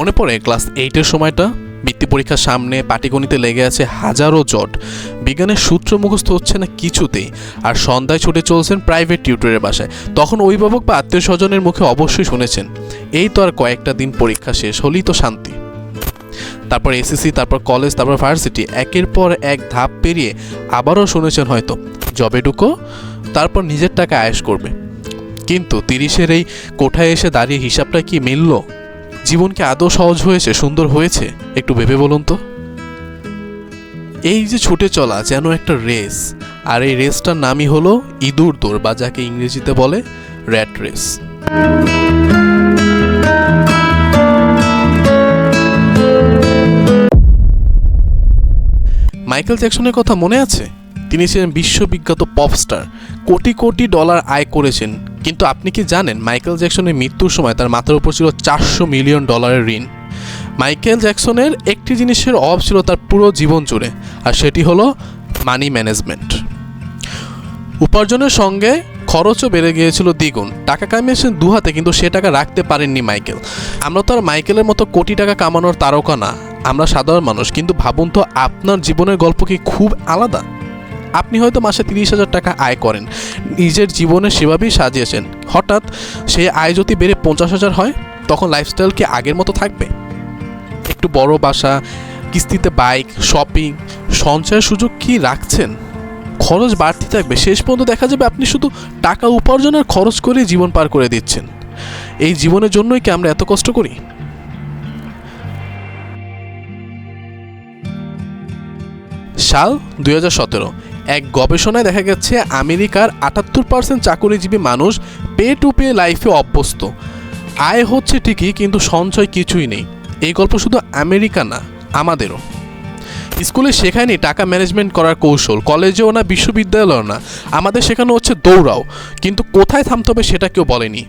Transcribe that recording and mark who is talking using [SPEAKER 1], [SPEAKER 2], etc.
[SPEAKER 1] মনে পড়ে ক্লাস এইটের সময়টা? বৃত্তি পরীক্ষার সামনে পাটিগণিতে লেগে আছে হাজারো জট। বিজ্ঞানের সূত্র মুখস্থ হচ্ছে না কিছুতেই, আর সন্ধ্যায় ছুটে চলছেন প্রাইভেট টিউটরের বাসায়। তখন অভিভাবক বা আত্মীয় স্বজনের মুখে অবশ্যই শুনেছেন, এই তো আর কয়েকটা দিন পরীক্ষা শেষ, হলেই তো শান্তি। তারপর এসএসসি, তারপর কলেজ, তারপর ভার্সিটি, একের পর এক ধাপ পেরিয়ে আবারও শুনেছেন হয়তো, জবে ঢুকো, তারপর নিজের টাকা আয়েশ করবে। কিন্তু তিরিশের এই কোঠায় এসে দাঁড়িয়ে হিসাবটা কি মিলল? জীবন কি আদৌ সহজ হয়েছে, সুন্দর হয়েছে? একটু ভেবে বলুন তো। এই যে ছুটে চলা যেন একটা রেস, আর এই রেসটার নামই হলো ইঁদুর দৌড়, বা যাকে ইংরেজিতে বলে র্যাট রেস। মাইকেল জ্যাকসনের কথা মনে আছে? তিনি ছিলেন বিশ্ববিখ্যাত পপস্টার কোটি কোটি ডলার আয় করেছেন কিন্তু আপনি কি জানেন মাইকেল জ্যাকসনের মৃত্যুর সময় তার মাথার উপর ছিল চারশো মিলিয়ন ডলারের ঋণ? মাইকেল জ্যাকসনের একটি জিনিসের অভাব ছিল তার পুরো জীবন জুড়ে, আর সেটি হলো মানি ম্যানেজমেন্ট উপার্জনের সঙ্গে খরচও বেড়ে গিয়েছিল দ্বিগুণ। টাকা কামিয়েছেন দু হাতে কিন্তু সে টাকা রাখতে পারেননি মাইকেল। আমরা তো আর মাইকেলের মতো কোটি টাকা কামানোর তারকা না। আমরা সাধারণ মানুষ, কিন্তু ভাবুন তো আপনার জীবনের গল্প কি খুব আলাদা? আপনি হয়তো মাসে তিরিশ হাজার টাকা আয় করেন। নিজের জীবনের সেভাবেই সাজিয়েছেন। হঠাৎ সেই আয় যদি বেড়ে পঞ্চাশ হাজার হয়, তখন লাইফস্টাইল কি আগের মতো থাকবে? একটু বড় বাসা, কিস্তিতে বাইক শপিং সঞ্চয়ের সুযোগ কি রাখছেন? খরচ বাড়তি থাকবে। শেষ পর্যন্ত দেখা যাবে আপনি শুধু টাকা উপার্জনের খরচ করে জীবন পার করে দিচ্ছেন। এই জীবনের জন্যই কি আমরা এত কষ্ট করি? সাল দুই হাজার সতেরো। এক গবেষণায় দেখা গেছে, আমেরিকার আটাত্তর পার্সেন্ট চাকরিজীবী মানুষ পে টু পে লাইফে অভ্যস্ত। আয় হচ্ছে ঠিকই, কিন্তু সঞ্চয় কিছুই নেই। এই গল্প শুধু আমেরিকা না, আমাদেরও। স্কুলে শেখায়নি টাকা ম্যানেজমেন্ট করার কৌশল, কলেজেও না, বিশ্ববিদ্যালয়েও না। আমাদের শেখানো হচ্ছে দৌড়াও, কিন্তু কোথায় থামতে হবে সেটা কেউ বলেনি।